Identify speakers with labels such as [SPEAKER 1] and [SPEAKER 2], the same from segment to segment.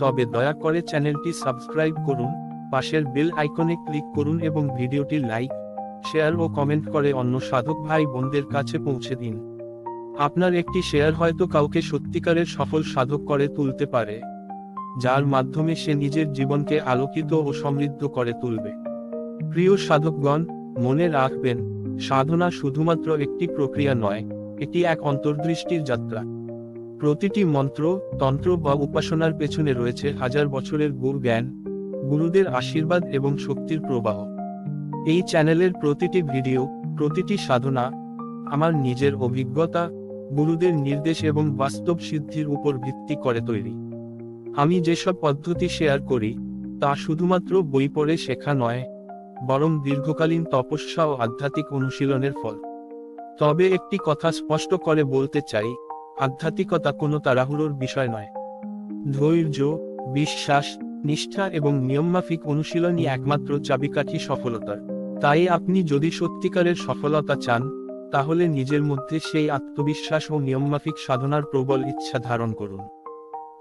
[SPEAKER 1] তবে দয়া করে চ্যানেলটি সাবস্ক্রাইব করুন, পাশের বেল আইকনে ক্লিক করুন এবং ভিডিওটি লাইক, শেয়ার ও কমেন্ট করে অন্য সাধক ভাই বোনদের কাছে পৌঁছে দিন। আপনার একটি শেয়ার হয়তো কাউকে সত্যিকারের সফল সাধক করে তুলতে পারে, যার মাধ্যমে সে নিজের জীবনকে আলোকিত ও সমৃদ্ধ করে তুলবে। প্রিয় সাধকগণ, মনে রাখবেন, সাধনা শুধুমাত্র একটি প্রক্রিয়া নয়, এটি এক অন্তর্দৃষ্টির যাত্রা। প্রতিটি মন্ত্র, তন্ত্র বা উপাসনার পেছনে রয়েছে হাজার বছরের গুরু জ্ঞান, গুরুদের আশীর্বাদ এবং শক্তির প্রবাহ। এই চ্যানেলের প্রতিটি ভিডিও, প্রতিটি সাধনা, আমার নিজের অভিজ্ঞতা, গুরুদের নির্দেশ এবং বাস্তব সিদ্ধির উপর ভিত্তি করে তৈরি। আমি যেসব পদ্ধতি শেয়ার করি, তা শুধুমাত্র বই পড়ে শেখা নয়, বরং দীর্ঘকালীন তপস্যা ও আধ্যাত্মিক অনুশীলনের ফল। তবে একটি কথা স্পষ্ট করে বলতে চাই আধ্যাত্মিকতা কোনো তাড়াহুড়োর বিষয় নয়। ধৈর্য, বিশ্বাস, নিষ্ঠা এবং নিয়মমাফিক অনুশীলনই একমাত্র চাবিকাঠি সফলতার। তাই আপনি যদি সত্যিকারের সফলতা চান, তাহলে নিজের মধ্যে সেই আত্মবিশ্বাস ও নিয়মমাফিক সাধনার প্রবল ইচ্ছা ধারণ করুন।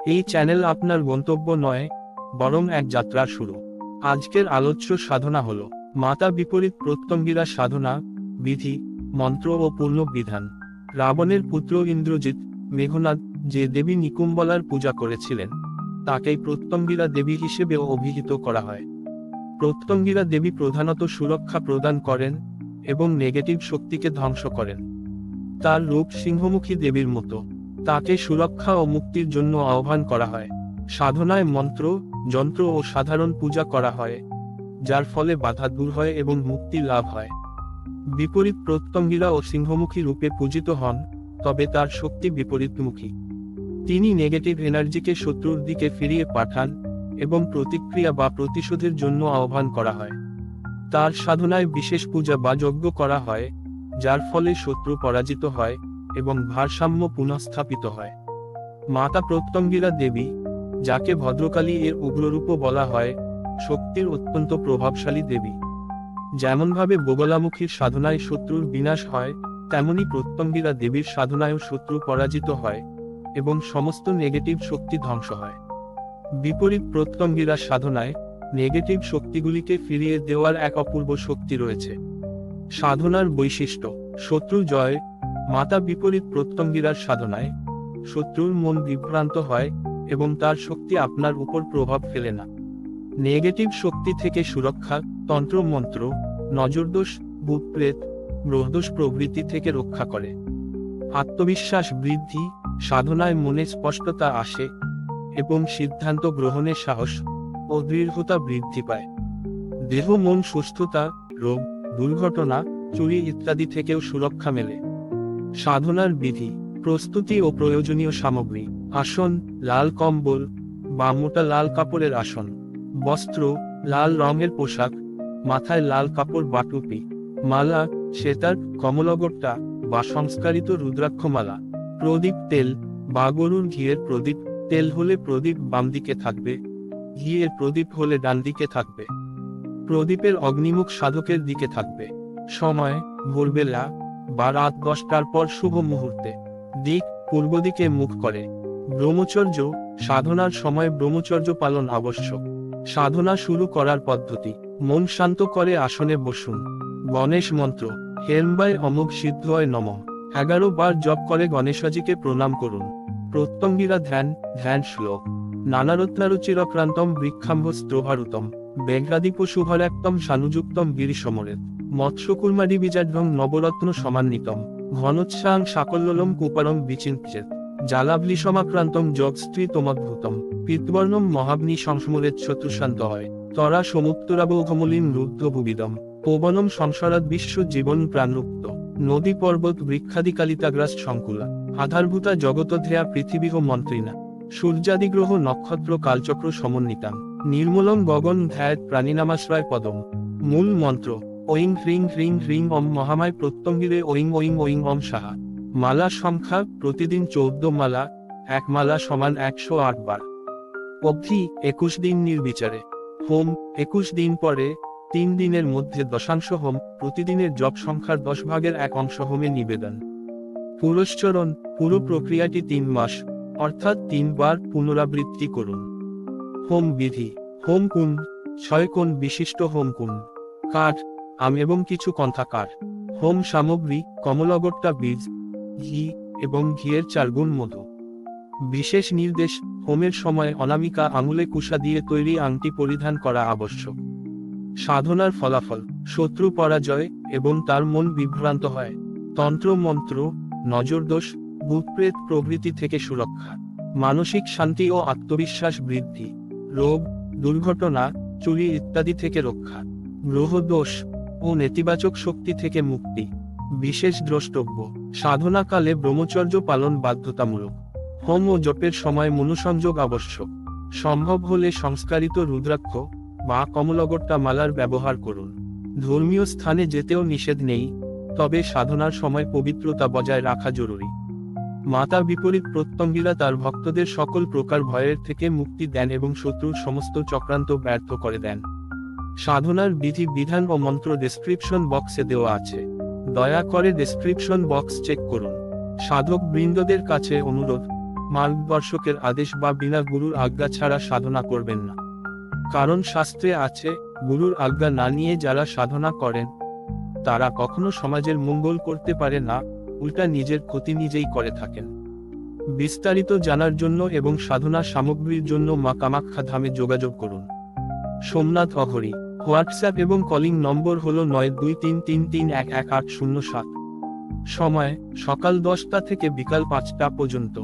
[SPEAKER 1] এই চ্যানেল আপনার গন্তব্য নয়, বরং এক যাত্রার শুরু। আজকের আলোচ্য সাধনা হল, মাতা বিপরীত প্রত্যঙ্গিরা সাধনা, বিধি, মন্ত্র ও পূর্ণ বিধান। রাবণের পুত্র ইন্দ্রজিৎ, মেঘনাদ, যে দেবী নিকুম্বলার পূজা করেছিলেন, তাকেই প্রত্যঙ্গিরা দেবী হিসেবেও অভিহিত করা হয়। প্রত্যঙ্গিরা দেবী প্রধানত সুরক্ষা প্রদান করেন এবং নেগেটিভ শক্তিকে ধ্বংস করেন। তার রূপ সিংহমুখী দেবীর মতো। তাকে সুরক্ষা ও মুক্তির জন্য আহ্বান করা হয়। সাধনায় মন্ত্র, যন্ত্র ও সাধারণ পূজা করা হয়, যার ফলে বাধা দূর হয় এবং মুক্তি লাভ হয়। বিপরীত প্রত্যঙ্গিরা ও সিংহমুখী রূপে পূজিত হন, তবে তার শক্তি বিপরীতমুখী। তিনি নেগেটিভ এনার্জিকে শত্রুর দিকে ফিরিয়ে পাঠান এবং প্রতিক্রিয়া বা প্রতিশোধের জন্য আহ্বান করা হয়। তার সাধনায় বিশেষ পূজা বা যজ্ঞ করা হয়, যার ফলে শত্রু পরাজিত হয় এবং ভারসাম্য পুনঃস্থাপিত হয়। মাতা প্রত্যঙ্গিরা দেবী, যাকে ভদ্রকালী এর উগ্ররূপও বলা হয়, শক্তির অত্যন্ত প্রভাবশালী দেবী। যেমনভাবে বগলামুখীর সাধনায় শত্রুর বিনাশ হয়, তেমনি প্রত্যঙ্গীরা দেবীর সাধনায়ও শত্রু পরাজিত হয়, এবং সমস্ত নেগেটিভ শক্তি ধ্বংস হয়। বিপরীত প্রত্যঙ্গিরা সাধনায়, নেগেটিভ শক্তিগুলিকে ফিরিয়ে দেওয়ার এক অপূর্ব শক্তি রয়েছে। সাধনার বৈশিষ্ট্য শত্রু জয়, মাতা বিপরীত প্রত্যঙ্গিরার সাধনায়, শত্রুর মন বিভ্রান্ত হয়, এবং তার শক্তি আপনার উপর প্রভাব ফেলে না। নেগেটিভ শক্তি থেকে সুরক্ষা, তন্ত্রমন্ত্র, নজরদোষ, ভূতপ্রেত গ্রহদোষ প্রভৃতি থেকে রক্ষা করে। আত্মবিশ্বাস বৃদ্ধি, সাধনায় মনে স্পষ্টতা আসে এবং সিদ্ধান্ত গ্রহণের সাহস ও দৃঢ়তা বৃদ্ধি পায়। দেহ, মন, সুস্থতা, রোগ, দুর্ঘটনা, চুরি ইত্যাদি থেকেও সুরক্ষা মেলে। সাধনার বিধি, প্রস্তুতি ও প্রয়োজনীয় সামগ্রী, আসন, লাল কম্বল বা মোটা লাল কাপড়ের আসন। বস্ত্র, লাল রঙের পোশাক, মাথায় লাল কাপড় বা টুপি, মালা, সেতার, কমলগট্টা বা সংস্কারিত রুদ্রাক্ষমালা, প্রদীপ তেল বা গরুর ঘিয়ের প্রদীপ, তেল হলে প্রদীপ বাম দিকে থাকবে, ঘিয়ের প্রদীপ হলে ডান দিকে থাকবে, প্রদীপের অগ্নিমুখ সাধকের দিকে থাকবে, সময়, ভোরবেলা বা রাত দশটার পর শুভ মুহূর্তে, দিক পূর্ব দিকে মুখ করে, ব্রহ্মচর্য, সাধনার সময় ব্রহ্মচর্য পালন আবশ্যক। সাধনা শুরু করার পদ্ধতি। মন শান্ত করে আসনে বসুন। গণেশ মন্ত্র হেরম্বায় অমুক সিদ্ধয় নম। এগারো বার জপ করে গণেশজিকে প্রণাম করুন। প্রত্যঙ্গিরা ধ্যান ধ্যান শ্লোক। নানারত্নারুচিরক্রান্তম বৃক্ষাম্ভ স্ত্রভারুতম বেঘ্রাদি পশুভরাক্তম সানুযুক্তম গিরিসমরেত মৎস্যকুর্মাদি বীজাঢ্যং নবরত্ন সমান্বিতম। ঘনোৎসাং সাকল্যলম কুপারম বিচিন্তেত জালাবলি সমাক্রান্তম জগস্ত্রী তমদ্ভুতম। পিতবর্ণম মহাগ্নি সংসমরেত শত্রুশান্ত হয়। তরা সমুত্তরাবঘমলিন রুদ্ধ ভুবিদম। পবনম সংসারাদ বিশ্ব জীবন প্রাণুক্ত। নদী পর্বত বৃক্ষাদি কালিতাগ্রাস সংকুলা। আধারভূতা জগতধেয়া পৃথিবী ও মন্ত্রিনা সূর্যাদি গ্রহ নক্ষত্র কালচক্র সমন্বিতাম নির্মলম গগন ধ্যায়ত প্রাণীনামাশ্রয় পদম। মূল মন্ত্র ঐং হ্রিং হ্রিং হ্রিং অম মহামায় প্রত্যঙ্গিরে ঐং ঐং ঐং অম সাহা। মালা সংখ্যা, প্রতিদিন চৌদ্দ মালা, এক মালা সমান একশো আট বার। অবধি একুশ দিন নির্বিচারে। হোম, একুশ দিন পরে, তিন দিনের মধ্যে দশাংশ হোম, প্রতিদিনের জপ সংখ্যার দশ ভাগের এক অংশ হোমে নিবেদন। পুরস্চরণ পুরো প্রক্রিয়াটি তিন মাস, অর্থাৎ তিনবার পুনরাবৃত্তি করুন। হোম বিধি, হোম কুণ্ড, ছয় কোণ বিশিষ্ট হোম কুণ্ড, কাঠ, আম এবং কিছু কন্থা কাঠ হোম সামগ্রী, কমলগট্টা বীজ, ঘি এবং ঘিয়ের চার গুণ মধু। বিশেষ নির্দেশ হোমের সময় অনামিকা আঙুলে কুশা দিয়ে তৈরি আংটি পরিধান করা আবশ্যক। সাধনার ফলাফল, শত্রু পরাজয় এবং তার মন বিভ্রান্ত হয়। তন্ত্র, মন্ত্র, নজরদোষ, ভূতপ্রেত প্রভৃতি থেকে সুরক্ষা। মানসিক শান্তি ও আত্মবিশ্বাস বৃদ্ধি। রোগ, দুর্ঘটনা, চুরি ইত্যাদি থেকে রক্ষা। গ্রহদোষ ও নেতিবাচক শক্তি থেকে মুক্তি। বিশেষ দ্রষ্টব্য, সাধনাকালে ব্রহ্মচর্য পালন বাধ্যতামূলক। হোম ও জপের সময় মনুসংযোগ আবশ্যক। সম্ভব হলে সংস্কারিত রুদ্রাক্ষ বা কমলগট্টা মালার ব্যবহার করুন। ধর্মীয় স্থানে যেতেও নিষেধ নেই, তবে সাধনার সময় পবিত্রতা বজায় রাখা জরুরি। মাতা বিপরীত প্রত্যঙ্গীরা তার ভক্তদের সকল প্রকার ভয়ের থেকে মুক্তি দেন এবং শত্রুর সমস্ত চক্রান্ত ব্যর্থ করে দেন। সাধনার বিধি, বিধান ও মন্ত্র ডেসক্রিপশন বক্সে দেওয়া আছে। দয়া করে ডেসক্রিপশন বক্স চেক করুন। সাধক বৃন্দদের কাছে অনুরোধ মার্গদর্শকের আদেশ বা বিনা গুরুর আজ্ঞা ছাড়া সাধনা করবেন না। কারণ শাস্ত্রে আছে, গুরুর আজ্ঞা না নিয়ে যারা সাধনা করেন, তারা কখনো সমাজের মঙ্গল করতে পারে না, উল্টা নিজের ক্ষতি নিজেই করে থাকেন। বিস্তারিত জানার জন্য এবং সাধনা সামগ্রীর জন্য মা কামাখ্যা ধামে যোগাযোগ করুন। সোমনাথ অঘরি, হোয়াটসঅ্যাপ এবং কলিং নম্বর হল নয় দুই তিন তিন তিন এক এক আট শূন্য সাত। সময়, সকাল দশটা থেকে বিকাল পাঁচটা পর্যন্ত।